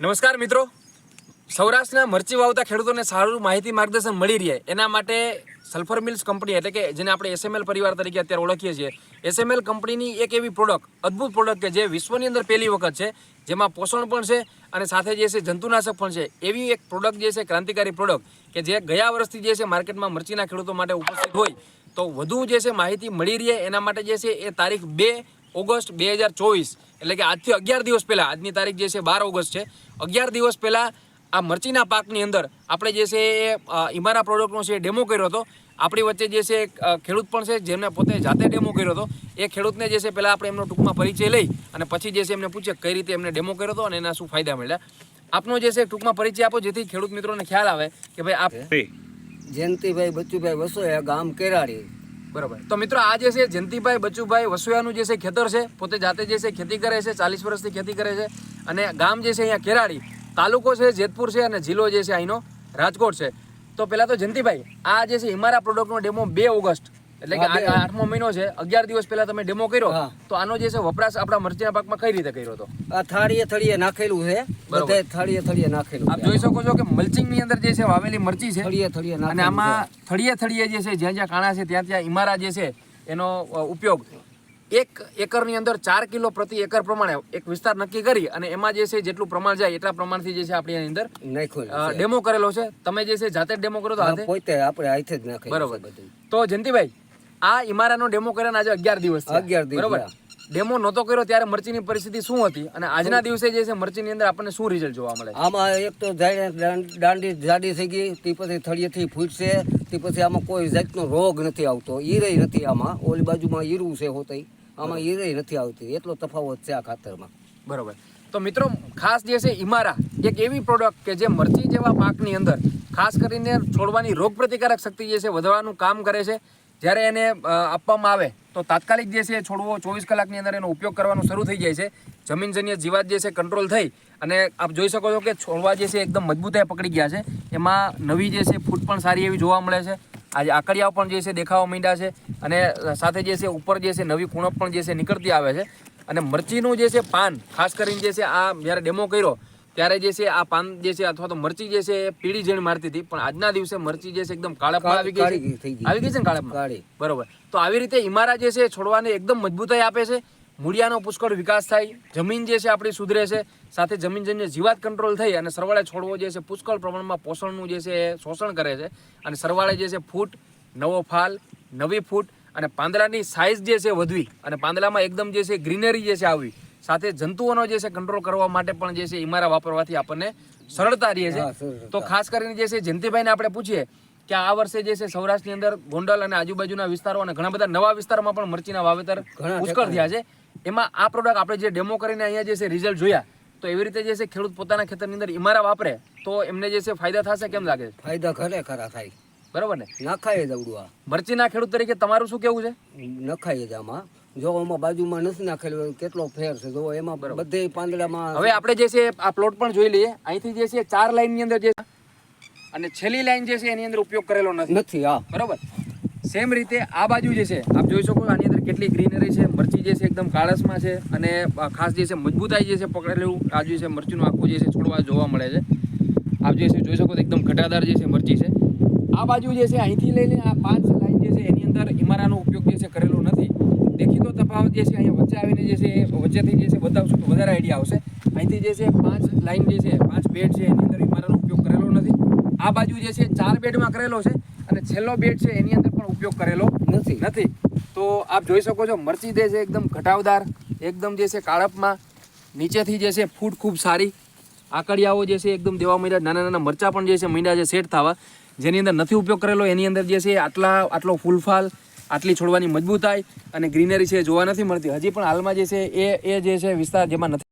નમસ્કાર મિત્રો. સૌરાષ્ટ્રના મરચી વાવતા ખેડૂતોને સારું માહિતી માર્ગદર્શન મળી રહે. એના માટે સલ્ફર મિલ્સ કંપની એટલે કે જેને આપણે એસએમએલ પરિવાર તરીકે અત્યારે ઓળખીએ છીએ. એસએમએલ કંપનીની એક એવી પ્રોડક્ટ અદ્ભુત પ્રોડક્ટ કે જે વિશ્વની અંદર પહેલી વખત છે, જેમાં પોષણ પણ છે અને સાથે જે છે જંતુનાશક પણ છે. એવી એક પ્રોડક્ટ જે છે, ક્રાંતિકારી પ્રોડક્ટ કે જે ગયા વર્ષથી જે છે માર્કેટમાં મરચીના ખેડૂતો માટે ઉપસ્થિત હોય, તો વધુ જે છે માહિતી મળી રહે. એના માટે જે છે એ તારીખ બે ઓગસ્ટ બે હજાર ચોવીસ. એટલે કે આજથી અગિયાર દિવસ પહેલાં, આજની તારીખ જે છે બાર ઓગસ્ટ છે. અગિયાર દિવસ પહેલાં આ મરચીના પાકની અંદર આપણે જે છે એ ઇમારા પ્રોડક્ટનો છે ડેમો કર્યો હતો. આપણી વચ્ચે જે છે ખેડૂત પણ છે, જેમને પોતે જાતે ડેમો કર્યો હતો. એ ખેડૂતને જે છે પહેલાં આપણે એમનો ટૂંકમાં પરિચય લઈ અને પછી જે છે એમને પૂછે કઈ રીતે એમને ડેમો કર્યો હતો અને એના શું ફાયદા મળ્યા. આપનો જે છે ટૂંકમાં પરિચય આપો, જેથી ખેડૂત મિત્રોને ખ્યાલ આવે કે ભાઈ આપ જયંતિભાઈ બચ્ચુભાઈ વસોયા ગામ કેરાડી બરોબર. તો મિત્રો આ જે છે, જયંતિભાઈ, બચુભાઈ, વસુયાનું જે છે, ખેતર છે, પોતે જાતે જે છે, ખેતી કરે છે, ચાલીસ વર્ષથી ખેતી કરે છે. અને ગામ જે છે, અહીંયા કેરાડી તાલુકો છે, જેતપુર છે અને જિલ્લો જે છે, અહીંનો રાજકોટ છે. તો પહેલાં તો જયંતિભાઈ, આ જે છે, હિમારા પ્રોડક્ટનો ડેમો બે ઓગસ્ટ. એટલે કે આ આઠમો મહિનો છે અગિયાર દિવસ પહેલા તમે ડેમો કર્યો તો આનો જે છે વપરાશ આપણા મરચીના પાકમાં કઈ રીતે કર્યો હતો આ થાળીએ થળીએ નાખેલું છે બધે થાળીએ થળીએ નાખેલું આપ જોઈ શકો છો કે મલ્ચિંગની અંદર જે છે વાવેલી મરચી છે થળીએ થળીએ અને આમાં થળીએ થળીએ જે છે જ્યાં જ્યાં કાણા છે ત્યાં ત્યાં ઇમારા જે છે એનો ઉપયોગ એક એકરની અંદર ચાર કિલો પ્રતિ એકર પ્રમાણે એક વિસ્તાર નક્કી કરી અને એમાં જે છે જેટલું પ્રમાણ જાય એટલા પ્રમાણથી જે છે આપણી એની અંદર. ડેમો કરેલો છે. તમે જે છે જાતે ડેમો કરો તો પોતે આપણે જ બરોબર. તો જયંતિભાઈ આ ઇમારાનો ડેમો કર્યા આજે અગિયાર દિવસ અગિયાર 11 દિવસ બરોબર? ડેમો નહોતો કર્યો ત્યારે મરચીની પરિસ્થિતિ શું હતી અને આજના દિવસે જે છે મરચીની અંદર આપણને શું રિઝલ્ટ જોવા મળે? આમાં એક તો દાંડી જાડી થઈ ગઈ તે પછી થળીએથી ફૂટશે તે પછી આમાં કોઈ જાતનો રોગ નથી આવતો. ઈરેય નથી આમાં. ઓલી બાજુમાં ઈરું છે હોતઈ આમાં ઈરય નથી આવતી. એટલો તફાવત છે આ ખાતરમાં. બરોબર. તો મિત્રો ખાસ જે છે ઇમારા એક એવી પ્રોડક્ટ કે જે મરચી જેવા પાકની અંદર ખાસ કરીને છોડવાની રોગ પ્રતિકારક શક્તિ જે છે વધવાનું કામ કરે છે. જ્યારે એને આપવામાં આવે તો તાત્કાલિક જે છે છોડવો ચોવીસ કલાકની અંદર એનો ઉપયોગ કરવાનો શરૂ થઈ જાય છે જમીનજન્ય જીવાત જે છે કંટ્રોલ થઈ અને આપ જોઈ શકો છો કે છોડવા જે છે એકદમ મજબૂતાઈ પકડી ગયા છે એમાં નવી જે છે ફૂટ પણ સારી એવી જોવા મળે છે આજે આકડિયાઓ પણ જે છે દેખાવા માંડ્યા છે અને સાથે જે છે ઉપર જે છે નવી કુણપ પણ જે છે નીકળતી આવે છે અને મરચીનું જે છે પાન ખાસ કરીને જે છે આ જ્યારે ડેમો કર્યો ત્યારે જે છે આ પાન જે છે અથવા તો મરચી જે છે એ પીળી જેણ મારતી હતી પણ આજના દિવસે મરચી જે છે એકદમ કાળાપમાં આવી ગઈ કાળી. આવી ગઈ છે ને કાળાપમાં કાળી બરોબર તો આવી રીતે ઇમારા જે છે છોડવાને એકદમ મજબૂતાઈ આપે છે મૂળિયાનો પુષ્કળ વિકાસ થાય જમીન જે છે આપણી સુધરે છે સાથે જમીન જન્ય જીવાત કંટ્રોલ થઈ અને સરવાળે છોડવો જે છે પુષ્કળ પ્રમાણમાં પોષણનું જે છે એ શોષણ કરે છે અને સરવાળે જે છે ફૂટ નવો ફાલ નવી ફૂટ અને પાંદડાની સાઇઝ જે છે વધવી અને પાંદડામાં એકદમ જે છે ગ્રીનરી જે છે આવવી સાથે જંતુઓનો જે છે કંટ્રોલ કરવા માટે પણ જે છે ઇમારા વાપરવાથી આપણને સરળતા રહે છે. તો ખાસ કરીને જે છે જયંતિભાઈને આપણે પૂછીએ કે આ વર્ષે જે છે સૌરાષ્ટ્રની અંદર ગોંડલ અને આજુબાજુના વિસ્તારો અને ઘણા બધા નવા વિસ્તારોમાં પણ મરચીના વાવેતર પુષ્કળ થયા છે. એમાં આ પ્રોડક્ટ આપણે જે ડેમો કરીને અહીંયા જે છે રિઝલ્ટ જોયા તો એવી રીતે જે છે ખેડૂત પોતાના ખેતરની અંદર ઇમારા વાપરે તો એમને જે છે ફાયદા થશે કેમ લાગે ફાયદા ખરે ખરા થાય. બરોબર ને? નખાય જ આવડું આ. મરચીના ખેડૂત તરીકે તમારું શું કેવું છે? નખાય જ આમાં. જો આમાં બાજુમાં નથી નાખેલું કેટલો ફેર છે જો એમાં બધે પાંદડામાં હવે આપણે જે છે આ પ્લોટ પણ જોઈ લઈએ અહીંથી જે છે ચાર લાઈનની અંદર જે અને છેલ્લી લાઈન જે છે એની અંદર ઉપયોગ કરેલો નથી નથી આ બરોબર સેમ રીતે આ બાજુ જે છે આપ જોઈ શકો આની અંદર કેટલી ગ્રીનરી છે મરચી જે છે એકદમ કાળસમાં છે અને ખાસ જે છે મજબૂતાઈ જે છે પકડેલું આ જે છે મરચીનું આખું જે છે છોડવા જોવા મળે છે આપ જે છે જોઈ શકો તો એકદમ ઘટાદાર જે છે મરચી છે આ બાજુ જે છે અહીંથી લઈને આ પાંચ લાઈન જે છે એની અંદર ઇમારાનો ઉપયોગ જે દેખીતો તફાવત જે છે અહીંયા વચ્ચે આવીને જે છે એ વચ્ચેથી જે છે બતાવશું તો વધારે આઈડિયા આવશે અહીંથી જે છે પાંચ લાઈન જે છે પાંચ બેડ છે એની અંદર મારાનો ઉપયોગ કરેલો નથી આ બાજુ જે છે ચાર બેડમાં કરેલો છે અને છેલ્લો બેડ છે એની અંદર પણ ઉપયોગ કરેલો નથી નથી તો આપ જોઈ શકો છો મરચી જે છે એકદમ ઘટાવદાર એકદમ જે છે કાળપમાં નીચેથી જે છે ફૂટ ખૂબ સારી આકડિયાઓ જે છે એકદમ દેવા માંડ્યા નાના નાના મરચા પણ જે છે મીંડા જે સેટ થવા જેની અંદર નથી ઉપયોગ કરેલો એની અંદર જે છે આટલા આટલો ફૂલફાલ આટલી છોડવાની મજબૂતાઈ અને ગ્રીનરી છે જોવા નથી મળતી. હજી પણ હાલમાં જે છે એ એ જે છે વિસ્તાર જેમાં નથી.